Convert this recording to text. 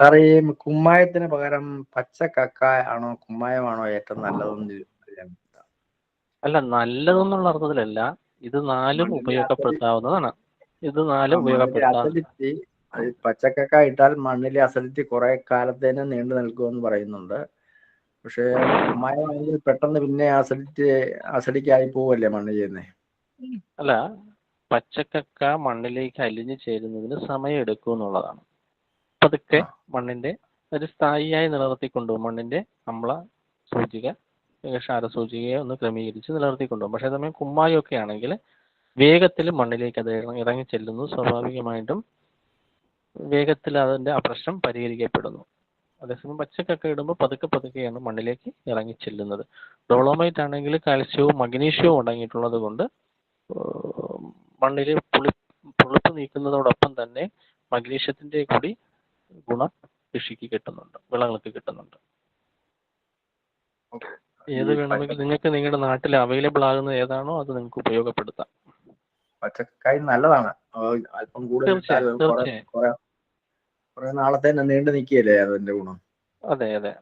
സാറേ ഈ കുമ്മായത്തിന് പകരം പച്ച കക്ക ആണോ കുമ്മായമാണോ ഏറ്റവും നല്ലതെന്ന് അല്ല നല്ലതെന്നുള്ള അർത്ഥത്തിലല്ല. ഇത് നാലും ഉപയോഗപ്പെടുത്താവുന്നതാണ്. ഇത് നാലും മണ്ണിലെ ഉപയോഗപ്പെടുത്താം അസിഡിറ്റി അത് പച്ചക്കക്ക ഇട്ടാൽ മണ്ണിലെ അസിഡിറ്റി കുറെ കാലത്തേന് നീണ്ടു നിൽക്കുമെന്ന് പറയുന്നുണ്ട്. പക്ഷേ കുമ്മായമാണെങ്കിൽ പെട്ടെന്ന് പിന്നെ അസിഡിറ്റി അസിഡിക്ക് ആയി പോവല്ലേ മണ്ണ് ചെയ്യുന്നേ? അല്ല പച്ചക്കക്ക മണ്ണിലേക്ക് അലിഞ്ഞു ചേരുന്നതിന് സമയം എടുക്കും എന്നുള്ളതാണ് പതുക്കെ. മണ്ണിന്റെ ഒരു സ്ഥായിയായി നിലനിർത്തിക്കൊണ്ടുപോകും. മണ്ണിന്റെ അമ്ല സൂചിക ക്ഷാര ക്ഷാരസൂചികയെ ഒന്ന് ക്രമീകരിച്ച് നിലനിർത്തിക്കൊണ്ടുപോകും. പക്ഷേ സമയം കുമ്മായമൊക്കെ ആണെങ്കിൽ വേഗത്തിൽ മണ്ണിലേക്ക് അത് ഇറങ്ങി ഇറങ്ങി ചെല്ലുന്നു സ്വാഭാവികമായിട്ടും വേഗത്തിൽ അതിന്റെ ആ പ്രശ്നം പരിഹരിക്കപ്പെടുന്നു. അതേസമയം പച്ചക്കൊക്കെ ഇടുമ്പോൾ പതുക്കെ പതുക്കെയാണ് മണ്ണിലേക്ക് ഇറങ്ങി ചെല്ലുന്നത് ഡോളോമൈറ്റ് ആണെങ്കിൽ കാൽസ്യവും മഗ്നീഷ്യവും അടങ്ങിയിട്ടുള്ളത് കൊണ്ട് മണ്ണിൽ പുളി പുളിപ്പ് നീക്കുന്നതോടൊപ്പം തന്നെ മഗ്നീഷ്യത്തിന്റെ കൂടി ഗുണം കൃഷിക്ക് കിട്ടുന്നുണ്ട് വിളകൾക്ക് കിട്ടുന്നുണ്ട്. ഏത് വേണമെങ്കിലും വേണമെങ്കിൽ നിങ്ങൾക്ക് നിങ്ങളുടെ നാട്ടിൽ അവൈലബിൾ ആകുന്ന ഏതാണോ അത് നിങ്ങൾക്ക് ഉപയോഗപ്പെടുത്താം. പച്ചക്കറി നല്ലതാണ്. അല്പം കൂടുതൽ നാളത്തെ നീണ്ടു നിൽക്കുകയല്ലേ അതിന്റെ ഗുണം? അതെ അതെ.